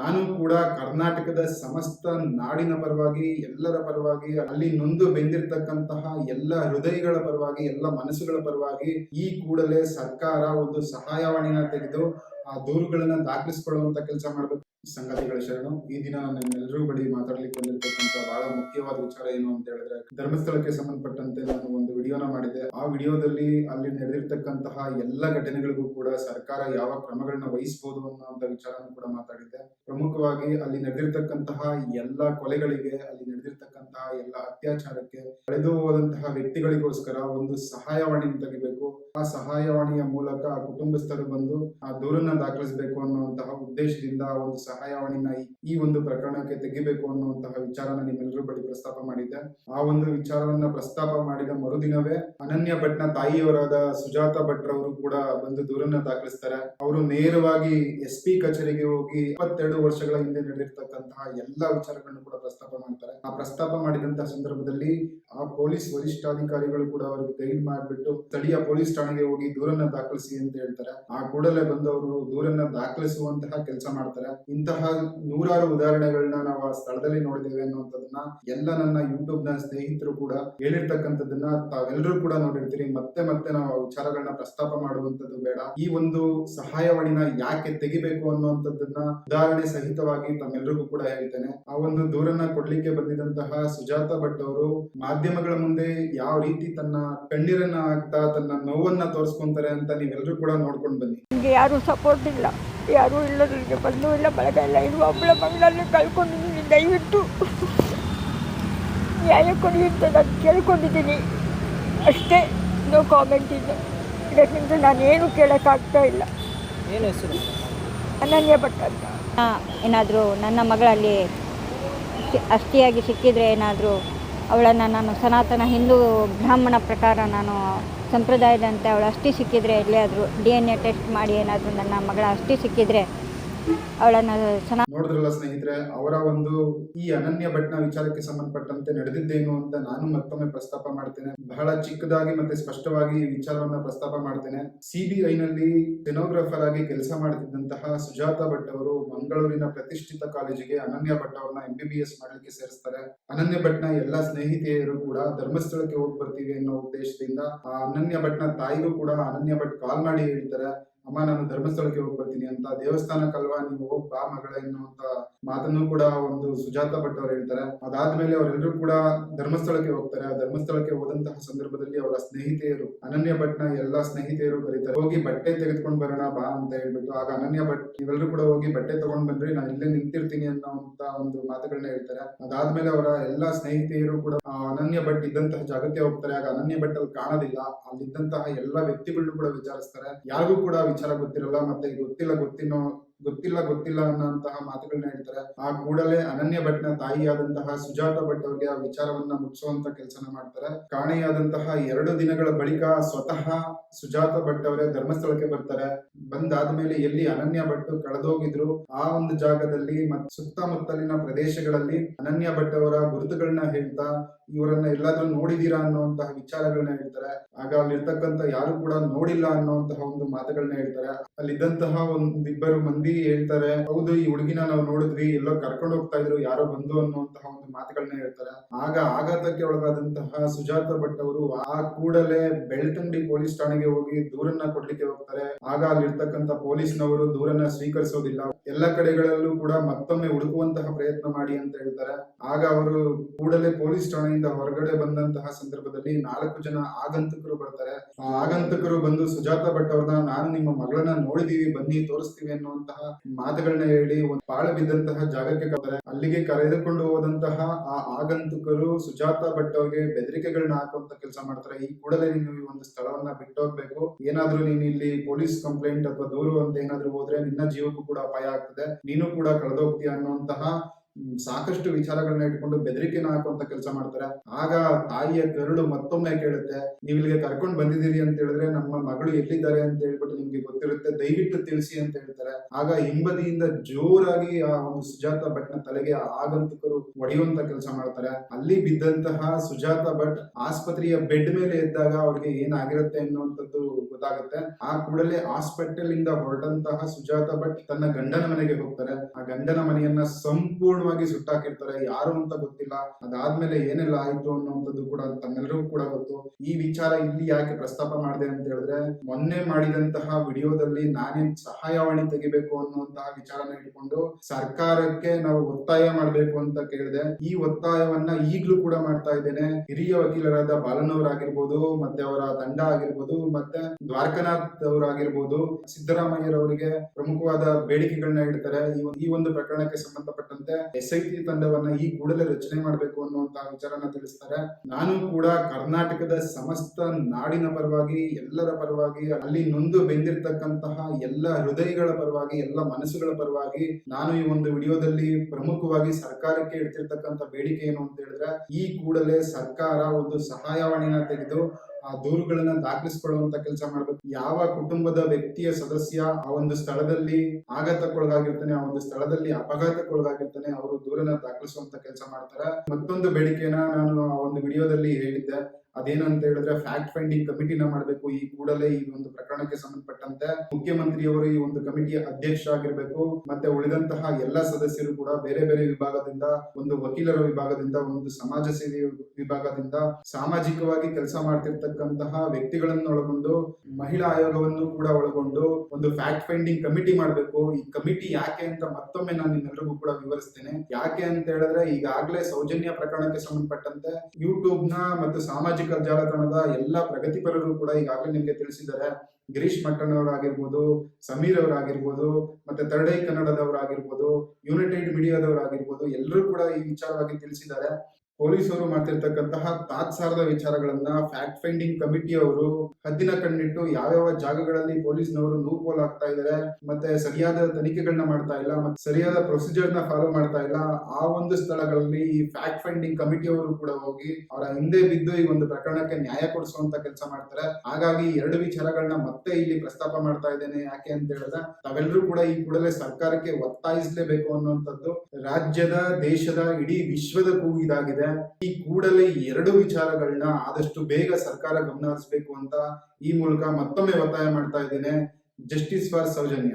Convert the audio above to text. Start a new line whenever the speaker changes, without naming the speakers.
ನಾನು ಕೂಡ ಕರ್ನಾಟಕದ ಸಮಸ್ತ ನಾಡಿನ ಪರವಾಗಿ, ಎಲ್ಲರ ಪರವಾಗಿ, ಅಲ್ಲಿ ನೊಂದು ಬೆಂದಿರ್ತಕ್ಕಂತಹ ಎಲ್ಲ ಹೃದಯಗಳ ಪರವಾಗಿ, ಎಲ್ಲ ಮನಸ್ಸುಗಳ ಪರವಾಗಿ ಈ ಕೂಡಲೇ ಸರ್ಕಾರ ಒಂದು ಸಹಾಯವಾಣಿನ ತೆಗೆದು ಆ ದೂರುಗಳನ್ನ ದಾಖಲಿಸಿಕೊಳ್ಳುವಂತ ಕೆಲಸ ಮಾಡಬೇಕು. ಸಂಗತಿಗಳ ಶರಣು. ಈ ದಿನ ನನ್ನೆಲ್ಲರೂ ಬಳಿ ಮಾತಾಡ್ಲಿಕ್ಕೆ ಬಂದಿರತಕ್ಕಂತ ಬಹಳ ಮುಖ್ಯವಾದ ವಿಚಾರ ಏನು ಅಂತ ಹೇಳಿದ್ರೆ, ಧರ್ಮಸ್ಥಳಕ್ಕೆ ಸಂಬಂಧಪಟ್ಟಂತೆ ನಾನು ಒಂದು ವಿಡಿಯೋನ ಮಾಡಿದೆ ಆ ವಿಡಿಯೋದಲ್ಲಿ ಅಲ್ಲಿ ನಡೆದಿರ್ತಕ್ಕಂತಹ ಎಲ್ಲ ಘಟನೆಗಳಿಗೂ ಕೂಡ ಸರ್ಕಾರ ಯಾವ ಕ್ರಮಗಳನ್ನ ವಹಿಸಬಹುದು ಅನ್ನೋಂತ ವಿಚಾರನೂ ಕೂಡ ಮಾತಾಡಿದ್ದೆ. ಪ್ರಮುಖವಾಗಿ ಅಲ್ಲಿ ನಡೆದಿರ್ತಕ್ಕಂತಹ ಎಲ್ಲ ಕೊಲೆಗಳಿಗೆ, ಅಲ್ಲಿ ನಡೆದಿರ್ತಕ್ಕಂತಹ ಎಲ್ಲ ಅತ್ಯಾಚಾರಕ್ಕೆ ಕಳೆದು ಹೋದಂತಹ ವ್ಯಕ್ತಿಗಳಿಗೋಸ್ಕರ ಒಂದು ಸಹಾಯವಾಣಿ ತೆಗಿಬೇಕು. ಆ ಸಹಾಯವಾಣಿಯ ಮೂಲಕ ಕುಟುಂಬಸ್ಥರು ಬಂದು ಆ ದೂರನ್ನ ದಾಖಲಿಸಬೇಕು ಅನ್ನುವಂತಹ ಉದ್ದೇಶದಿಂದ ಒಂದು ಸಹಾಯವಾಣಿನ ಈ- ಒಂದು ಪ್ರಕರಣಕ್ಕೆ ತೆಗಿಬೇಕು ಅನ್ನುವಂತಹ ವಿಚಾರನ ನಿಮ್ಮೆಲ್ಲರೂ ಬಳಿ ಪ್ರಸ್ತಾಪ ಮಾಡಿದ್ದೆ. ಆ ಒಂದು ವಿಚಾರವನ್ನ ಪ್ರಸ್ತಾಪ ಮಾಡಿದ ಮರುದಿನವೇ ಅನನ್ಯ ಭಟ್ನ ತಾಯಿಯವರಾದ ಸುಜಾತ ಭಟ್ರವರು ಕೂಡ ಬಂದು ದೂರನ್ನ ದಾಖಲಿಸ್ತಾರೆ. ಅವರು ನೇರವಾಗಿ ಎಸ್ ಪಿ ಕಚೇರಿಗೆ ಹೋಗಿ ಇಪ್ಪತ್ತೆರಡು ವರ್ಷಗಳ ಹಿಂದೆ ನಡೆದಿರ್ತಕ್ಕಂತಹ ಎಲ್ಲಾ ವಿಚಾರಗಳನ್ನು ಕೂಡ ಪ್ರಸ್ತಾಪ ಮಾಡ್ತಾರೆ. ಆ ಪ್ರಸ್ತಾಪ ಮಾಡಿದಂತಹ ಸಂದರ್ಭದಲ್ಲಿ ಆ ಪೊಲೀಸ್ ವರಿಷ್ಠಾಧಿಕಾರಿಗಳು ಕೂಡ ಅವರಿಗೆ ಗೈಡ್ ಮಾಡಿಬಿಟ್ಟು ಸ್ಥಳೀಯ ಪೊಲೀಸ್ ಠಾಣೆಗೆ ಹೋಗಿ ದೂರನ್ನ ದಾಖಲಿಸಿ ಅಂತ ಹೇಳ್ತಾರೆ. ಆ ಕೂಡಲೇ ಬಂದವರು ದೂರನ್ನ ದಾಖಲಿಸುವಂತಹ ಕೆಲಸ ಮಾಡ್ತಾರೆ. ಇಂತಹ ನೂರಾರು ಉದಾಹರಣೆಗಳನ್ನ ನಾವು ಆ ಸ್ಥಳದಲ್ಲಿ ನೋಡಿದ್ದೇವೆ ಅನ್ನುವಂಥದ್ದನ್ನ ಎಲ್ಲ ನನ್ನ ಯೂಟ್ಯೂಬ್ನ ಸ್ನೇಹಿತರು ಕೂಡ ಹೇಳಿರ್ತಕ್ಕಂಥದ್ದನ್ನ ತಾವೆಲ್ಲರೂ ಕೂಡ ನೋಡಿರ್ತೀರಿ. ಮತ್ತೆ ಮತ್ತೆ ನಾವು ಆ ವಿಚಾರಗಳನ್ನ ಪ್ರಸ್ತಾಪ ಮಾಡುವಂತದ್ದು ಬೇಡ. ಈ ಒಂದು ಸಹಾಯವಾಣಿನ ಯಾಕೆ ತೆಗಿಬೇಕು ಅನ್ನುವಂಥದ್ದನ್ನ ಉದಾಹರಣೆ ಸಹಿತವಾಗಿ ತಮ್ಮೆಲ್ಲರಿಗೂ ಕೂಡ ಹೇಳ್ತೇನೆ. ಆ ಒಂದು ದೂರನ್ನ ಕೊಡ್ಲಿಕ್ಕೆ ಬಂದಿದಂತಹ ಸುಜಾತ ಭಟ್ ಅವರು ಮಾಧ್ಯಮಗಳ ಮುಂದೆ ಯಾವ ರೀತಿ ತನ್ನ ಕಣ್ಣೀರನ್ನ ಹಾಕ್ತಾ ತನ್ನ ನೋವನ್ನ ತೋರಿಸ್ಕೊಂತಾರೆ ಅಂತ ನೀವೆಲ್ಲರೂ ಕೂಡ ನೋಡ್ಕೊಂಡು ಬನ್ನಿ.
ಯಾರು ಸಪೋರ್ಟ್ ಇಲ್ಲ. ಯಾರೂ ಇಲ್ಲ ನನಗೆ ಬಂದು ಇಲ್ಲ ಬಳಗ ಇಲ್ಲ ಇರುವ ಒಬ್ಬಳ ಮಗಳನ್ನು ಕಳ್ಕೊಂಡಿದ್ದೀನಿ ದಯವಿಟ್ಟು ನ್ಯಾಯ ಕೊಡಿ ಅಂತ ನಾನು ಕೇಳ್ಕೊಂಡಿದ್ದೀನಿ. ಅಷ್ಟೇ ನೋ ಕಾಮೆಂಟ್ ಇದೆ ಇದಕ್ಕಿಂತ ನಾನೇನು ಕೇಳೋಕ್ಕಾಗ್ತಾ ಇಲ್ಲ.
ಏನು ಹೆಸರು?
ಅನನ್ಯ ಭಟ್ ಅಂತ.
ಏನಾದರೂ ನನ್ನ ಮಗಳಲ್ಲಿ ಅಷ್ಟಿಯಾಗಿ ಸಿಕ್ಕಿದರೆ ಏನಾದರೂ ಅವಳನ್ನು ನಾನು ಸನಾತನ ಹಿಂದೂ ಬ್ರಾಹ್ಮಣ ಪ್ರಕಾರ ನಾನು ಸಂಪ್ರದಾಯದಂತೆ ಅವಳ ಅಷ್ಟೇ ಸಿಕ್ಕಿದರೆ ಎಲ್ಲಿಯಾದರೂ ಡಿ ಎನ್ ಎ ಟೆಸ್ಟ್ ಮಾಡಿ ಏನಾದರೂ ನನ್ನ ಮಗಳ ಅಷ್ಟೇ ಸಿಕ್ಕಿದರೆ ಅವಳನ್ನು ಚೆನ್ನಾಗಿ
ನೋಡಿದ್ರಲ್ಲ ಸ್ನೇಹಿತರೆ, ಅವರ ಒಂದು ಈ ಅನನ್ಯ ಭಟ್ನ ವಿಚಾರಕ್ಕೆ ಸಂಬಂಧಪಟ್ಟಂತೆ ನಡೆದಿದ್ದೇನು ಅಂತ ನಾನು ಮತ್ತೊಮ್ಮೆ ಪ್ರಸ್ತಾಪ ಮಾಡ್ತೇನೆ. ಬಹಳ ಚಿಕ್ಕದಾಗಿ ಮತ್ತೆ ಸ್ಪಷ್ಟವಾಗಿ ಈ ವಿಚಾರವನ್ನ ಪ್ರಸ್ತಾಪ ಮಾಡ್ತೇನೆ. ಸಿಬಿಐ ನಲ್ಲಿ ಆಗಿ ಕೆಲಸ ಮಾಡುತ್ತಿದ್ದಂತಹ ಸುಜಾತ ಭಟ್ ಅವರು ಮಂಗಳೂರಿನ ಪ್ರತಿಷ್ಠಿತ ಕಾಲೇಜಿಗೆ ಅನನ್ಯ ಭಟ್ ಅವ್ರನ್ನ ಎಸ್ ಮಾಡ್ಲಿಕ್ಕೆ ಸೇರಿಸ್ತಾರೆ. ಅನನ್ಯ ಭಟ್ನ ಎಲ್ಲಾ ಸ್ನೇಹಿತೆಯರು ಕೂಡ ಧರ್ಮಸ್ಥಳಕ್ಕೆ ಹೋಗಿ ಬರ್ತೀವಿ ಅನ್ನೋ ಉದ್ದೇಶದಿಂದ ಆ ಅನನ್ಯ ಭಟ್ನ ತಾಯಿಗೂ ಕೂಡ ಅನನ್ಯ ಭಟ್ ಕಾಲ್ ಮಾಡಿ ಹೇಳ್ತಾರೆ ಅಮ್ಮ, ನಾನು ಧರ್ಮಸ್ಥಳಕ್ಕೆ ಹೋಗಿ ಬರ್ತೀನಿ ಅಂತ ದೇವಸ್ಥಾನಕ್ಕಲ್ವಾ ನೀವು ಹೋಗಿ ಬಾ ಮಗಳ ಎನ್ನುವಂತ ಮಾತನ್ನು ಕೂಡ ಒಂದು ಸುಜಾತ ಭಟ್ ಅವ್ರು ಹೇಳ್ತಾರೆ. ಅದಾದ್ಮೇಲೆ ಅವರೆಲ್ಲರೂ ಕೂಡ ಧರ್ಮಸ್ಥಳಕ್ಕೆ ಹೋಗ್ತಾರೆ. ಆ ಧರ್ಮಸ್ಥಳಕ್ಕೆ ಹೋದಂತಹ ಸಂದರ್ಭದಲ್ಲಿ ಅವರ ಸ್ನೇಹಿತೆಯರು ಅನನ್ಯ ಭಟ್ನ ಎಲ್ಲಾ ಸ್ನೇಹಿತೆಯರು ಬರೀತಾರೆ ಹೋಗಿ ಬಟ್ಟೆ ತೆಗೆದುಕೊಂಡು ಬರೋಣ, ಬಾ ಅಂತ ಹೇಳ್ಬಿಟ್ಟು ಆಗ ಅನನ್ಯ ಭಟ್ ಇವೆಲ್ಲರೂ ಕೂಡ ಹೋಗಿ ಬಟ್ಟೆ ತಗೊಂಡ್ ಬಂದ್ರಿ ನಾನು ಇಲ್ಲೇ ನಿಂತಿರ್ತೀನಿ ಅನ್ನೋಂತ ಒಂದು ಮಾತುಗಳನ್ನ ಹೇಳ್ತಾರೆ. ಅದಾದ್ಮೇಲೆ ಅವರ ಎಲ್ಲಾ ಸ್ನೇಹಿತೆಯರು ಕೂಡ ಅನನ್ಯ ಭಟ್ ಇದ್ದಂತಹ ಜಾಗಕ್ಕೆ ಹೋಗ್ತಾರೆ. ಆಗ ಅನನ್ಯ ಭಟ್ ಅಲ್ಲಿ ಕಾಣೋದಿಲ್ಲ. ಅಲ್ಲಿದ್ದಂತಹ ಎಲ್ಲಾ ವ್ಯಕ್ತಿಗಳನ್ನು ಕೂಡ ವಿಚಾರಿಸ್ತಾರೆ. ಯಾರಿಗೂ ಕೂಡ ವಿಚಾರ ಗೊತ್ತಿರಲ್ಲ ಮತ್ತೆ ಗೊತ್ತಿಲ್ಲ ಗೊತ್ತಿನೋ ಗೊತ್ತಿಲ್ಲ ಗೊತ್ತಿಲ್ಲ ಅನ್ನೋಂತಹ ಮಾತುಗಳನ್ನ ಹೇಳ್ತಾರೆ. ಆ ಕೂಡಲೇ ಅನನ್ಯ ಭಟ್ನ ತಾಯಿಯಾದಂತಹ ಸುಜಾತ ಭಟ್ ಅವರಿಗೆ ಆ ವಿಚಾರವನ್ನ ಮುಗಿಸುವಂತ ಕೆಲಸನ ಮಾಡ್ತಾರೆ. ಕಾಣೆಯಾದಂತಹ ಎರಡು ದಿನಗಳ ಬಳಿಕ ಸ್ವತಃ ಸುಜಾತ ಭಟ್ ಅವರೇ ಧರ್ಮಸ್ಥಳಕ್ಕೆ ಬರ್ತಾರೆ. ಬಂದಾದ್ಮೇಲೆ ಎಲ್ಲಿ ಅನನ್ಯ ಭಟ್ ಕಳೆದೋಗಿದ್ರು, ಆ ಒಂದು ಜಾಗದಲ್ಲಿ ಮತ್ ಸುತ್ತಮುತ್ತಲಿನ ಪ್ರದೇಶಗಳಲ್ಲಿ ಅನನ್ಯ ಭಟ್ ಅವರ ಗುರುತುಗಳನ್ನ ಹೇಳ್ತಾ, ಇವರನ್ನ ಎಲ್ಲಾದ್ರೂ ನೋಡಿದೀರಾ? ಅನ್ನುವಂತಹ ವಿಚಾರಗಳನ್ನ ಹೇಳ್ತಾರೆ. ಆಗ ಅಲ್ಲಿರ್ತಕ್ಕಂಥ ಯಾರು ಕೂಡ ನೋಡಿಲ್ಲ ಅನ್ನುವಂತಹ ಒಂದು ಮಾತುಗಳನ್ನ ಹೇಳ್ತಾರೆ. ಅಲ್ಲಿದ್ದಂತಹ ಒಂದಿಬ್ಬರು ಮಂದಿ ಹೇಳ್ತಾರೆ, ಹೌದು, ಈ ಹುಡುಗಿನ ನಾವು ನೋಡಿದ್ವಿ, ಎಲ್ಲೋ ಕರ್ಕೊಂಡು ಹೋಗ್ತಾ ಇದ್ರು, ಯಾರೋ ಬಂದು ಅನ್ನುವಂತಹ ಒಂದು ಮಾತುಗಳನ್ನ ಹೇಳ್ತಾರೆ. ಆಗ ಆಘಾತಕ್ಕೆ ಒಳಗಾದಂತಹ ಸುಜಾತ ಭಟ್ ಅವರು ಆ ಕೂಡಲೇ ಬೆಳ್ತಂಗಡಿ ಪೊಲೀಸ್ ಠಾಣೆಗೆ ಹೋಗಿ ದೂರನ್ನ ಕೊಡ್ಲಿಕ್ಕೆ ಹೋಗ್ತಾರೆ. ಆಗ ಅಲ್ಲಿರ್ತಕ್ಕಂಥ ಪೊಲೀಸ್ನವರು ದೂರನ್ನ ಸ್ವೀಕರಿಸೋದಿಲ್ಲ. ಎಲ್ಲ ಕಡೆಗಳಲ್ಲೂ ಕೂಡ ಮತ್ತೊಮ್ಮೆ ಹುಡುಕುವಂತಹ ಪ್ರಯತ್ನ ಮಾಡಿ ಅಂತ ಹೇಳ್ತಾರೆ. ಆಗ ಅವರು ಕೂಡಲೇ ಪೊಲೀಸ್ ಠಾಣೆಯಿಂದ ಹೊರಗಡೆ ಬಂದಂತಹ ಸಂದರ್ಭದಲ್ಲಿ ನಾಲ್ಕು ಜನ ಆಗಂತಕರು ಬರ್ತಾರೆ. ಆ ಆಗಂತಕರು ಬಂದು ಸುಜಾತ ಭಟ್ ಅವ್ರನ್ನ, ನಾನು ನಿಮ್ಮ ಮಗಳನ್ನ ನೋಡಿದೀವಿ, ಬನ್ನಿ, ತೋರಿಸ್ತೀವಿ ಅನ್ನುವಂತಹ ಮಾತುಗಳನ್ನ ಹೇಳಿ ಒಂದು ಪಾಳು ಬಿದ್ದಂತಹ ಜಾಗಕ್ಕೆ ಕರೆ ಅಲ್ಲಿಗೆ ಕರೆದುಕೊಂಡು ಹೋದಂತಹ ಆ ಆಗಂತುಕರು ಸುಜಾತ ಭಟ್ ಅವ್ರಿಗೆ ಬೆದರಿಕೆಗಳನ್ನ ಹಾಕುವಂತ ಕೆಲಸ ಮಾಡ್ತಾರೆ. ಈ ಕೂಡಲೇ ನೀನು ಈ ಒಂದು ಸ್ಥಳವನ್ನ ಬಿಟ್ಟು ಹೋಗ್ಬೇಕು ಏನಾದ್ರೂ ನೀನು ಇಲ್ಲಿ ಪೊಲೀಸ್ ಕಂಪ್ಲೇಂಟ್ ಅಥವಾ ದೂರು ಅಂತ ಏನಾದ್ರೂ ಹೋದ್ರೆ ನಿನ್ನ ಜೀವಕ್ಕೂ ಕೂಡ ಅಪಾಯ ಆಗ್ತದೆ. ನೀನು ಕೂಡ ಕಳೆದೋಗ್ತೀಯ ಅನ್ನುವಂತಹ ಸಾಕಷ್ಟು ವಿಚಾರಗಳನ್ನ ಇಟ್ಕೊಂಡು ಬೆದರಿಕೆನ ಹಾಕುವಂತ ಕೆಲಸ ಮಾಡ್ತಾರೆ. ಆಗ ತಾಯಿಯ ಕರುಳು ಮತ್ತೊಮ್ಮೆ ಕೇಳುತ್ತೆ, ನೀವು ಇಲ್ಲಿಗೆ ಕರ್ಕೊಂಡು ಬಂದಿದ್ದೀರಿ ಅಂತ ಹೇಳಿದ್ರೆ ನಮ್ಮ ಮಗಳು ಎಲ್ಲಿದ್ದಾರೆ ಅಂತ ಹೇಳ್ಬಿಟ್ಟು ನಿಮ್ಗೆ ಗೊತ್ತಿರುತ್ತೆ. ದಯವಿಟ್ಟು ತಿಳಿಸಿ ಅಂತ ಹೇಳ್ತಾರೆ. ಆಗ ಹಿಂಬದಿಯಿಂದ ಜೋರಾಗಿ ಆ ಒಂದು ಸುಜಾತ ಭಟ್ನ ತಲೆಗೆ ಆಗಂತಕರು ಒಡೆಯುವಂತ ಕೆಲಸ ಮಾಡ್ತಾರೆ. ಅಲ್ಲಿ ಬಿದ್ದಂತಹ ಸುಜಾತ ಭಟ್ ಆಸ್ಪತ್ರೆಯ ಬೆಡ್ ಮೇಲೆ ಎದ್ದಾಗ ಅವ್ರಿಗೆ ಏನಾಗಿರುತ್ತೆ ಅನ್ನುವಂಥದ್ದು ಗೊತ್ತಾಗುತ್ತೆ. ಆ ಕೂಡಲೇ ಹಾಸ್ಪಿಟಲ್ ಇಂದ ಹೊರಟಂತಹ ಸುಜಾತ ಭಟ್ ತನ್ನ ಗಂಡನ ಮನೆಗೆ ಹೋಗ್ತಾರೆ. ಆ ಗಂಡನ ಮನೆಯನ್ನ ಸಂಪೂರ್ಣವಾಗಿ ಸುಟ್ಟಾಕಿರ್ತಾರೆ. ಯಾರು ಅಂತ ಗೊತ್ತಿಲ್ಲ. ಅದಾದ್ಮೇಲೆ ಏನೆಲ್ಲ ಆಯ್ತು ಅನ್ನುವಂಥದ್ದು ಕೂಡ ತಮ್ಮೆಲ್ಲರಿಗೂ ಕೂಡ ಗೊತ್ತು. ಈ ವಿಚಾರ ಇಲ್ಲಿ ಯಾಕೆ ಪ್ರಸ್ತಾಪ ಮಾಡಿದೆ ಅಂತ ಹೇಳಿದ್ರೆ, ಮೊನ್ನೆ ಮಾಡಿದಂತಹ ವಿಡಿಯೋದಲ್ಲಿ ನಾನೇನ್ ಸಹಾಯವಾಣಿ ತೆಗಿಬೇಕು ಅನ್ನುವಂತಹ ವಿಚಾರನ ಇಟ್ಕೊಂಡು ಸರ್ಕಾರಕ್ಕೆ ನಾವು ಒತ್ತಾಯ ಮಾಡಬೇಕು ಅಂತ ಕೇಳಿದೆ. ಈ ಒತ್ತಾಯವನ್ನ ಈಗಲೂ ಕೂಡ ಮಾಡ್ತಾ ಇದ್ದೇನೆ. ಹಿರಿಯ ವಕೀಲರಾದ ಬಾಲನವರಾಗಿರ್ಬೋದು, ಮತ್ತೆ ಅವರ ತಂಡ ಆಗಿರ್ಬೋದು, ಮತ್ತೆ ದ್ವಾರಕನಾಥ್ ಅವರಾಗಿರ್ಬೋದು ಸಿದ್ದರಾಮಯ್ಯರವರಿಗೆ ಪ್ರಮುಖವಾದ ಬೇಡಿಕೆಗಳನ್ನ ಇಡ್ತಾರೆ. ಈ ಒಂದು ಪ್ರಕರಣಕ್ಕೆ ಸಂಬಂಧಪಟ್ಟಂತೆ ಎಸ್ ಐ ಟಿ ತಂಡವನ್ನ ಈ ಕೂಡಲೇ ರಚನೆ ಮಾಡಬೇಕು ಅನ್ನುವಂತಹ ವಿಚಾರನ ತಿಳಿಸ್ತಾರೆ. ನಾನು ಕೂಡ ಕರ್ನಾಟಕದ ಸಮಸ್ತ ನಾಡಿನ ಪರವಾಗಿ, ಎಲ್ಲರ ಪರವಾಗಿ, ಅಲ್ಲಿ ನೊಂದು ಬೆಂದಿರ್ತಕ್ಕಂತಹ ಎಲ್ಲ ಹೃದಯಗಳ ಪರವಾಗಿ ಎಲ್ಲ ಮನಸ್ಸುಗಳ ಪರವಾಗಿ ನಾನು ಈ ಒಂದು ವಿಡಿಯೋದಲ್ಲಿ ಪ್ರಮುಖವಾಗಿ ಸರ್ಕಾರಕ್ಕೆ ಇಡ್ತಿರ್ತಕ್ಕಂಥ ಬೇಡಿಕೆ ಏನು ಅಂತ ಹೇಳಿದ್ರೆ, ಈ ಕೂಡಲೇ ಸರ್ಕಾರ ಒಂದು ಸಹಾಯವಾಣಿನ ತೆಗೆದು ಆ ದೂರುಗಳನ್ನ ದಾಖಲಿಸಿಕೊಳ್ಳುವಂತ ಕೆಲಸ ಮಾಡ್ಬೇಕು. ಯಾವ ಕುಟುಂಬದ ವ್ಯಕ್ತಿಯ ಸದಸ್ಯ ಆ ಒಂದು ಸ್ಥಳದಲ್ಲಿ ಆಘಾತಕ್ಕೊಳಗಾಗಿರ್ತಾನೆ, ಆ ಒಂದು ಸ್ಥಳದಲ್ಲಿ ಅಪಘಾತಕ್ಕೊಳಗಾಗಿರ್ತಾನೆ, ಅವರು ದೂರನ್ನ ದಾಖಲಿಸುವಂತ ಕೆಲಸ ಮಾಡ್ತಾರೆ. ಮತ್ತೊಂದು ಬೇಡಿಕೆನ ನಾನು ಆ ಒಂದು ವಿಡಿಯೋದಲ್ಲಿ ಹೇಳಿದ್ದೆ. ಅದೇನಂತ ಹೇಳಿದ್ರೆ ಫ್ಯಾಕ್ಟ್ ಫೈಂಡಿಂಗ್ ಕಮಿಟಿನ ಮಾಡಬೇಕು, ಈ ಕೂಡಲೇ ಈ ಒಂದು ಪ್ರಕರಣಕ್ಕೆ ಸಂಬಂಧಪಟ್ಟಂತೆ ಮುಖ್ಯಮಂತ್ರಿಯವರು ಈ ಒಂದು ಕಮಿಟಿಯ ಅಧ್ಯಕ್ಷ ಆಗಿರ್ಬೇಕು, ಮತ್ತೆ ಉಳಿದಂತಹ ಎಲ್ಲ ಸದಸ್ಯರು ಕೂಡ ಬೇರೆ ಬೇರೆ ವಿಭಾಗದಿಂದ, ಒಂದು ವಕೀಲರ ವಿಭಾಗದಿಂದ, ಒಂದು ಸಮಾಜ ಸೇವೆ ವಿಭಾಗದಿಂದ ಸಾಮಾಜಿಕವಾಗಿ ಕೆಲಸ ಮಾಡ್ತಿರ್ತಕ್ಕಂತಹ ವ್ಯಕ್ತಿಗಳನ್ನು ಒಳಗೊಂಡು ಮಹಿಳಾ ಆಯೋಗವನ್ನು ಕೂಡ ಒಳಗೊಂಡು ಒಂದು ಫ್ಯಾಕ್ಟ್ ಫೈಂಡಿಂಗ್ ಕಮಿಟಿ ಮಾಡಬೇಕು. ಈ ಕಮಿಟಿ ಯಾಕೆ ಅಂತ ಮತ್ತೊಮ್ಮೆ ನಾನು ನಿಮ್ಮೆಲ್ಲರಿಗೂ ಕೂಡ ವಿವರಿಸ್ತೇನೆ. ಯಾಕೆ ಅಂತ ಹೇಳಿದ್ರೆ ಈಗಾಗಲೇ ಸೌಜನ್ಯ ಪ್ರಕರಣಕ್ಕೆ ಸಂಬಂಧಪಟ್ಟಂತೆ ಯೂಟ್ಯೂಬ್ನ ಮತ್ತು ಸಾಮಾಜಿಕ ಜಾಲತಾಣದ ಎಲ್ಲ ಪ್ರಗತಿಪರರು ಕೂಡ ಈಗಾಗಲೇ ನಿಮಗೆ ತಿಳಿಸಿದ್ದಾರೆ. ಗಿರೀಶ್ ಮಟ್ಟಣ್ಣವರಾಗಿರ್ಬೋದು, ಸಮೀರ್ ಅವರಾಗಿರ್ಬೋದು, ಮತ್ತೆ ತರ್ಡೈ ಕನ್ನಡದವರಾಗಿರ್ಬೋದು ಯುನೈಟೆಡ್ ಮೀಡಿಯಾದವರಾಗಿರ್ಬೋದು ಎಲ್ಲರೂ ಕೂಡ ಈ ವಿಚಾರವಾಗಿ ತಿಳಿಸಿದ್ದಾರೆ. ಪೊಲೀಸರು ಮಾಡ್ತಿರ್ತಕ್ಕಂತಹ ತಾತ್ಸಾರದ ವಿಚಾರಗಳನ್ನ ಫ್ಯಾಕ್ಟ್ ಫೈಂಡಿಂಗ್ ಕಮಿಟಿಯವರು ಹದ್ದಿನ ಕಣ್ಣಿಟ್ಟು ಯಾವ್ಯಾವ ಜಾಗಗಳಲ್ಲಿ ಪೊಲೀಸ್ನವರು ನೂಕೋಲ್ ಆಗ್ತಾ ಇದ್ದಾರೆ ಮತ್ತೆ ಸರಿಯಾದ ತನಿಖೆಗಳನ್ನ ಮಾಡ್ತಾ ಇಲ್ಲ, ಮತ್ತೆ ಸರಿಯಾದ ಪ್ರೊಸೀಜರ್ನ ಫಾಲೋ ಮಾಡ್ತಾ ಇಲ್ಲ, ಆ ಒಂದು ಸ್ಥಳಗಳಲ್ಲಿ ಈ ಫ್ಯಾಕ್ಟ್ ಫೈಂಡಿಂಗ್ ಕಮಿಟಿಯವರು ಕೂಡ ಹೋಗಿ ಅವರ ಹಿಂದೆ ಬಿದ್ದು ಈ ಒಂದು ಪ್ರಕರಣಕ್ಕೆ ನ್ಯಾಯ ಕೊಡಿಸುವಂತ ಕೆಲಸ ಮಾಡ್ತಾರೆ. ಹಾಗಾಗಿ ಎರಡು ವಿಚಾರಗಳನ್ನ ಮತ್ತೆ ಇಲ್ಲಿ ಪ್ರಸ್ತಾಪ ಮಾಡ್ತಾ ಇದ್ದೇನೆ, ಯಾಕೆ ಅಂತ ಹೇಳಿದ್ರೆ ತಾವೆಲ್ಲರೂ ಕೂಡ ಈ ಕೂಡಲೇ ಸರ್ಕಾರಕ್ಕೆ ಒತ್ತಾಯಿಸಲೇಬೇಕು ಅನ್ನುವಂಥದ್ದು ರಾಜ್ಯದ, ದೇಶದ, ಇಡೀ ವಿಶ್ವದ ಕೂಗು ಇದಾಗಿದೆ ಈ ಕೂಡಲೇ ಎರಡು ವಿಚಾರಗಳನ್ನ ಆದಷ್ಟು ಬೇಗ ಸರ್ಕಾರ ಗಮನ ಹರಿಸಬೇಕು ಅಂತ ಈ ಮೂಲಕ ಮತ್ತೊಮ್ಮೆ ಒತ್ತಾಯ ಮಾಡ್ತಾ ಇದ್ದೇನೆ. Justice for Soujanya